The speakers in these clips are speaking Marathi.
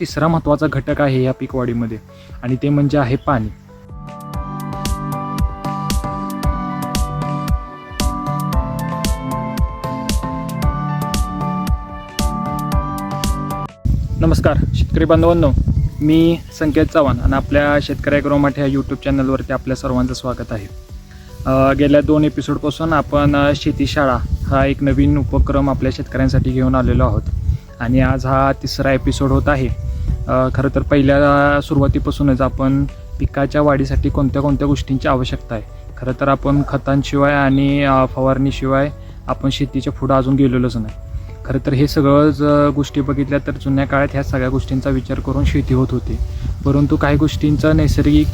तिसरा महत्त्वाचा घटक आहे या पीकवाढीमध्ये आणि ते म्हणजे आहे पाणी. नमस्कार शेतकरी बांधवांनो. मी संकेत चव्हाण आणि आपल्या शेतकरी ॲग्रोमाठ या यूट्यूब चॅनलवरती आपल्या सर्वांचं स्वागत आहे. गेल्या दोन एपिसोडपासून आपण शेतीशाळा हा एक नवीन उपक्रम आपल्या शेतकऱ्यांसाठी घेऊन आलेलो आहोत. आणि आज हा तिसरा एपिसोड होत आहे. खरं तर पहिल्या सुरुवातीपासूनच आपण पिकाच्या वाढीसाठी कोणत्या कोणत्या गोष्टींची आवश्यकता आहे? खरं तर आपण खतांशिवाय आणि फवारणीशिवाय आपण शेतीच्या पुढं अजून गेलेलोच नाही. खरं तर हे सगळं गोष्टी बघितल्या तर जुन्या काळात ह्या सगळ्या गोष्टींचा विचार करून शेती होत होती. परंतु काही गोष्टींचा नैसर्गिक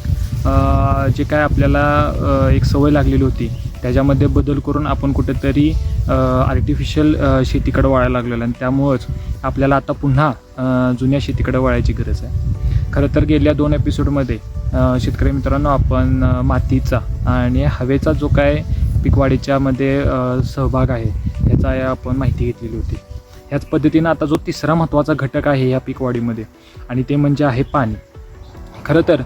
जे काय आपल्याला एक सवय लागलेली होती त्याच्यामध्ये बदल करून आपण कुठेतरी आर्टिफिशियल शेतीकडे वळायला लागलेलं आणि त्यामुळंच आपल्याला आता पुन्हा जुन्या शेतीकडे वळायची गरज आहे. खरं तर गेल्या दोन एपिसोडमध्ये शेतकरी मित्रांनो आपण मातीचा आणि हवेचा जो काय पीकवाढीच्या मध्ये सहभाग आहे ह्याचा या आपण माहिती घेतलेली होती. ह्याच पद्धतीनं आता जो तिसरा महत्त्वाचा घटक आहे या पीकवाडीमध्ये आणि ते म्हणजे आहे पाणी. खरं तर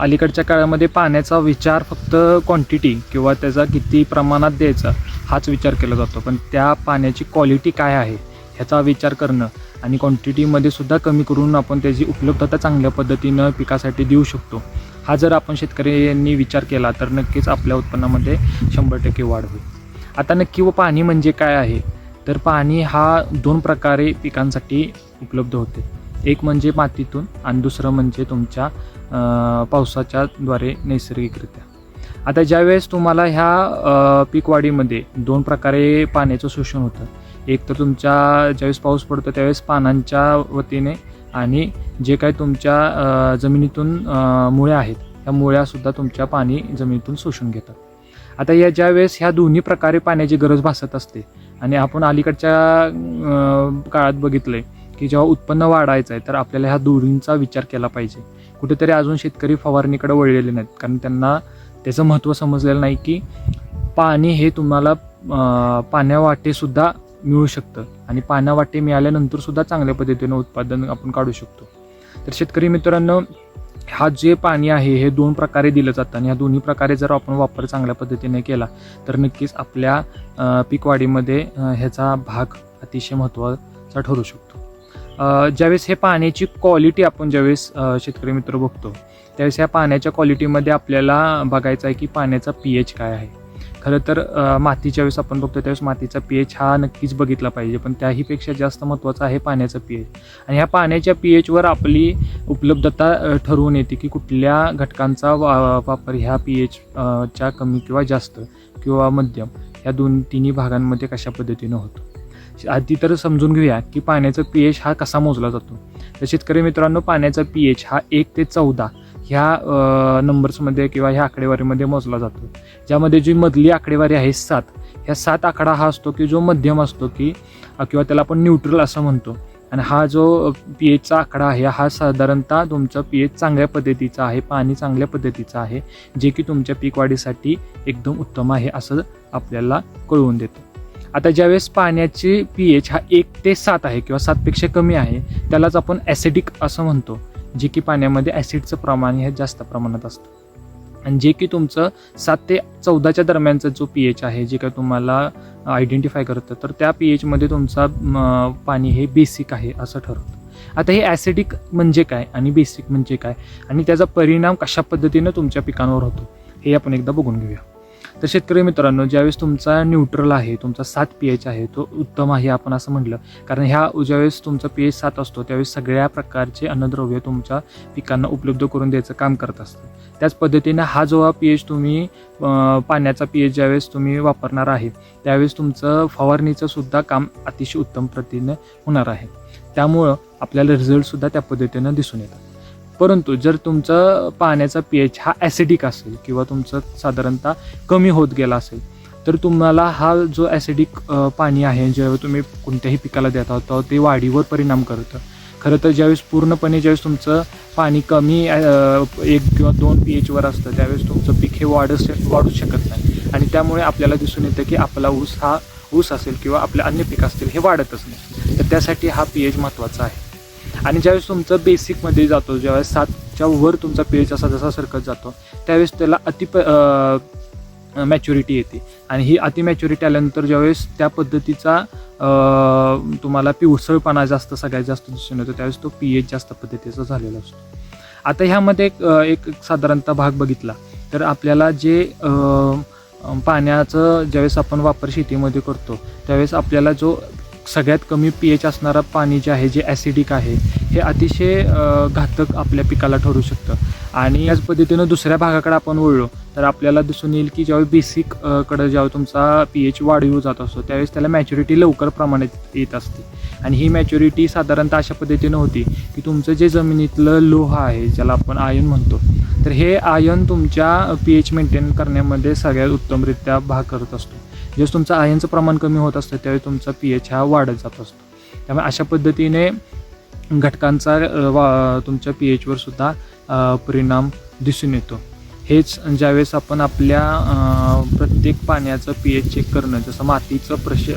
अलीकडच्या काळामध्ये पाण्याचा विचार फक्त क्वांटिटी किंवा त्याचा किती प्रमाणात द्यायचा हाच विचार केला जातो. पण त्या पाण्याची क्वालिटी काय आहे? ह्याचा विचार करणं आणि क्वांटिटीमध्ये सुद्धा कमी करून आपण त्याची उपलब्धता चांगल्या पद्धतीनं पिकासाठी देऊ शकतो. हा जर आपण शेतकऱ्यांनी विचार केला तर नक्कीच आपल्या उत्पन्नामध्ये शंभर टक्के वाढ होईल. आता नक्की व पाणी म्हणजे काय आहे? तर पाणी हा दोन प्रकारे पिकांसाठी उपलब्ध होते. एक म्हणजे मातीतून आणि दुसरं म्हणजे तुमच्या पावसाच्या द्वारे नैसर्गिकरित्या. आता ज्यावेळेस तुम्हाला ह्या पीक पीकवाढीमध्ये दोन प्रकारे पाण्याचं शोषण होतं एक तर तुमच्या ज्यावेळेस पाऊस पडतो त्यावेळेस पानांच्या वतीने आणि जे काही तुमच्या जमिनीतून मुळ्या आहेत त्या मुळ्यासुद्धा तुमच्या पाणी जमिनीतून शोषून घेतात. आता या ज्या वेळेस ह्या दोन्ही प्रकारे पाण्याची गरज भासत असते आणि आपण अलीकडच्या काळात काळात बघितलंय की जेव्हा उत्पन्न वाढायचं आहे तर आपल्याला ह्या दोन्हींचा विचार केला पाहिजे. कुठेतरी अजून शेतकरी फवारणीकडे वळलेले नाहीत कारण त्यांना त्याचं महत्त्व समजलेलं नाही की पाणी हे तुम्हाला पाण्यावाटेसुद्धा मिळू शकतं. आणि पाण्यावाटे मिळाल्यानंतर सुद्धा चांगल्या पद्धतीनं उत्पादन आपण काढू शकतो. तर शेतकरी मित्रांनो हा जे पाणी आहे हे दोन प्रकारे दिलं जातं आणि ह्या दोन्ही प्रकारे जर आपण वापर चांगल्या पद्धतीने केला तर नक्कीच आपल्या अं, पीकवाढीमध्ये ह्याचा भाग अतिशय महत्त्वाचा ठरू शकतो. ज्यावेळेस हे पाण्याची क्वालिटी आपण ज्यावेळेस शेतकरी मित्र बघतो त्यावेळेस ह्या पाण्याच्या क्वालिटीमध्ये आपल्याला बघायचं आहे की पाण्याचा पी एच काय आहे. खरं तर मातीच्या वेळेस आपण बघतो त्यावेळेस मातीचा पी एच हा नक्कीच बघितला पाहिजे. पण त्याहीपेक्षा जास्त महत्त्वाचा आहे पाण्याचा पी एच आणि ह्या पाण्याच्या पी एचवर आपली उपलब्धता ठरवून येते की कुठल्या घटकांचा वा- वापर ह्या पी एच च्या कमी किंवा जास्त किंवा मध्यम ह्या दोन तिन्ही भागांमध्ये कशा पद्धतीनं होतो. आधी तर समजून घेऊया की पाण्याचा पी एच हा कसा मोजला जातो. तर शेतकरी मित्रांनो पाण्याचा पी एच हा एक ते चौदा ह्या नंबर्समध्ये किंवा ह्या आकडेवारीमध्ये मोजला जातो. ज्यामध्ये जी मधली आकडेवारी आहे सात ह्या सात आकडा हा असतो की जो मध्यम असतो की किंवा त्याला आपण न्यूट्रल असं म्हणतो. आणि हा जो पी एचचा आकडा आहे हा साधारणतः तुमचा पी एच चांगल्या पद्धतीचा आहे पाणी चांगल्या पद्धतीचं आहे जे की तुमच्या पीक वाढीसाठी एकदम उत्तम आहे असं आपल्याला कळवून देतं. आता ज्यावेळेस पाण्याची पी एच हा एक ते सात आहे किंवा सातपेक्षा कमी आहे त्यालाच आपण ॲसिडिक असं म्हणतो. जे की पाण्यामध्ये ॲसिडचं प्रमाण हे जास्त प्रमाणात असतं. आणि जे की तुमचं सात ते चौदाच्या दरम्यानचा जो पी एच आहे जे काय तुम्हाला आयडेंटिफाय करतं तर त्या पी एचमध्ये तुमचा पाणी हे बेसिक आहे असं ठरवतं. आता हे ॲसिडिक म्हणजे काय आणि बेसिक म्हणजे काय आणि त्याचा परिणाम कशा पद्धतीनं तुमच्या पिकांवर होतो हे आपण एकदा बघून घेऊया. तर शेतकरी मित्रांनो ज्यावेळेस तुमचा न्यूट्रल आहे तुमचा सात पी एच आहे तो उत्तम आहे आपण असं म्हटलं. कारण ह्या ज्यावेळेस तुमचा पी एच सात असतो त्यावेळेस सगळ्या प्रकारचे अन्नद्रव्य तुमच्या पिकांना उपलब्ध करून द्यायचं काम करत असतं. त्याच पद्धतीने हा जो पी एच तुम्ही पाण्याचा पी एच ज्यावेळेस तुम्ही वापरणार आहे त्यावेळेस तुमचं फवारणीचं सुद्धा काम अतिशय उत्तम प्रतीने होणार आहे. त्यामुळं आपल्याला रिझल्टसुद्धा त्या पद्धतीनं दिसून येतात. परंतु जर तुमचं पाण्याचा पी एच हा ॲसिडिक असेल किंवा तुमचं साधारणतः कमी होत गेला असेल तर तुम्हाला हा जो ॲसिडिक पाणी आहे जेव्हा तुम्ही कोणत्याही पिकाला देत आहात तेव्हा ते वाढीवर परिणाम करतं. खरं तर ज्यावेळेस पूर्णपणे ज्यावेळेस तुमचं पाणी कमी एक किंवा दोन पी एचवर असतं त्यावेळेस तुमचं पीक हे वाढ वाढू शकत नाही. आणि त्यामुळे आपल्याला दिसून येतं की आपला ऊस हा ऊस असेल किंवा आपले अन्य पीक असतील हे वाढतच नाही. तर त्यासाठी हा पी एच महत्त्वाचा आहे. आणि ज्यावेळेस तुमचं बेसिकमध्ये जातो ज्यावेळेस सातच्या वर तुमचा पेज असा जसा सरकत जातो त्यावेळेस त्याला अति मॅच्युरिटी येते. आणि ही अति मॅच्युरिटी आल्यानंतर ज्यावेळेस त्या पद्धतीचा तुम्हाला पिवसळपणा जास्त सगळ्यात जास्त दिसून येतो त्यावेळेस तो पी एच जास्त पद्धतीचा झालेला असतो. आता ह्यामध्ये एक एक साधारणतः भाग बघितला. तर आपल्याला जे पाण्याचं ज्यावेळेस आपण वापर शेतीमध्ये करतो त्यावेळेस आपल्याला जो सगळ्यात कमी पी एच असणारं पाणी जे आहे जे ॲसिडिक आहे हे अतिशय घातक आपल्या पिकाला ठरू शकतं. आणि याच पद्धतीनं दुसऱ्या भागाकडे आपण वळलो तर आपल्याला दिसून येईल की ज्यावेळी बेसिककडं ज्यावेळी तुमचा पी एच वाढीव जात असतो त्यावेळेस त्याला मॅच्युरिटी लवकर प्रमाणात येत असते. आणि ही मॅच्युरिटी साधारणतः अशा पद्धतीनं होती की तुमचं जे जमिनीतलं लोह आहे ज्याला आपण आयन म्हणतो तर हे आयन तुमच्या पी एच मेंटेन करण्यामध्ये सगळ्यात उत्तमरित्या भाग करत असतो. जेव्हा तुमचं आयनचं प्रमाण कमी होत असतं त्यावेळी तुमचा पी एच हा वाढत जात असतो. त्यामुळे अशा पद्धतीने घटकांचा वा तुमच्या पी एचवर सुद्धा परिणाम दिसून येतो. हेच ज्यावेळेस आपण आपल्या प्रत्येक पाण्याचं पी एच चेक करणं जसं मातीचं प्रश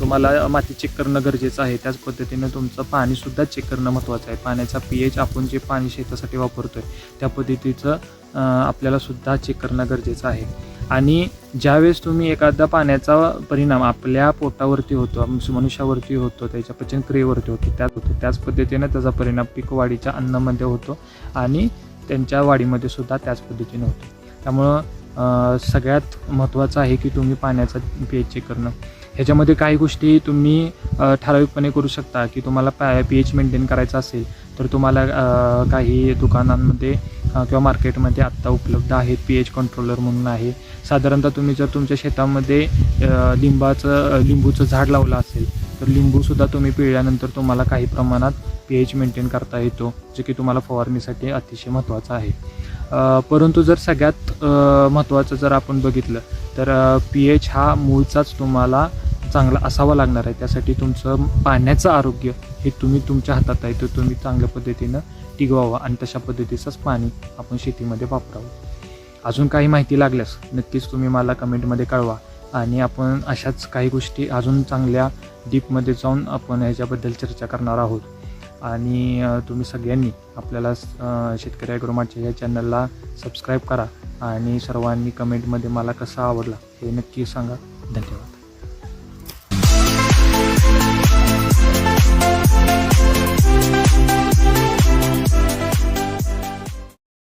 तुम्हाला माती चेक करणं गरजेचं आहे त्याच पद्धतीनं तुमचं पाणीसुद्धा चेक करणं महत्त्वाचं आहे. पाण्याचा पी एच आपण जे पाणी शेतासाठी वापरतो आहे त्या पद्धतीचं आपल्याला सुद्धा चेक करणं गरजेचं आहे. आणि ज्यावेळेस तुम्ही एखादा पाण्याचा परिणाम आपल्या पोटावरती होतो मनुष्यावरती होतो त्याच्या पचनक्रियेवरती होतो त्यात होतो त्याच पद्धतीने त्याचा परिणाम पीक वाढीच्या अन्नामध्ये होतो आणि त्यांच्या वाढीमध्ये सुद्धा त्याच पद्धतीने होतो. त्यामुळं सगळ्यात महत्त्वाचं आहे की तुम्ही पाण्याचा पी एच चेक करणं. ह्याच्यामध्ये काही गोष्टी तुम्ही ठराविकपणे करू शकता की तुम्हाला पा पी एच मेंटेन करायचं असेल तर तुम्हाला काही दुकानांमध्ये किंवा मार्केटमध्ये आत्ता उपलब्ध आहेत पी एच कंट्रोलर म्हणून आहे. साधारणतः तुम्ही जर तुमच्या शेतामध्ये लिंबाचं लिंबूचं झाड लावलं असेल तर लिंबूसुद्धा तुम्ही पिळल्यानंतर तुम्हाला काही प्रमाणात पी एच मेंटेन करता येतो जे की तुम्हाला फवारणीसाठी अतिशय महत्त्वाचं आहे. परंतु जर सगळ्यात महत्त्वाचं जर आपण बघितलं तर पी एच हा मूळचाच तुम्हाला चांगला असावा लागणार आहे. त्यासाठी तुमचं पाण्याचं आरोग्य हे तुम्ही तुमच्या हातात आहे. तर तुम्ही चांगल्या पद्धतीनं टिकवावं आणि तशा पद्धतीचंच पाणी आपण शेतीमध्ये वापरावं. अजून काही माहिती लागल्यास नक्कीच तुम्ही मला कमेंटमध्ये कळवा. आणि आपण अशाच काही गोष्टी अजून चांगल्या डीपमध्ये जाऊन आपण ह्याच्याबद्दल चर्चा करणार आहोत. आणि तुम्ही सगळ्यांनी आपल्याला शेतकरी ॲग्रोमाटच्या या चॅनलला सबस्क्राईब करा. आणि सर्वांनी कमेंटमध्ये मला कसा आवडला हे नक्की सांगा. धन्यवाद.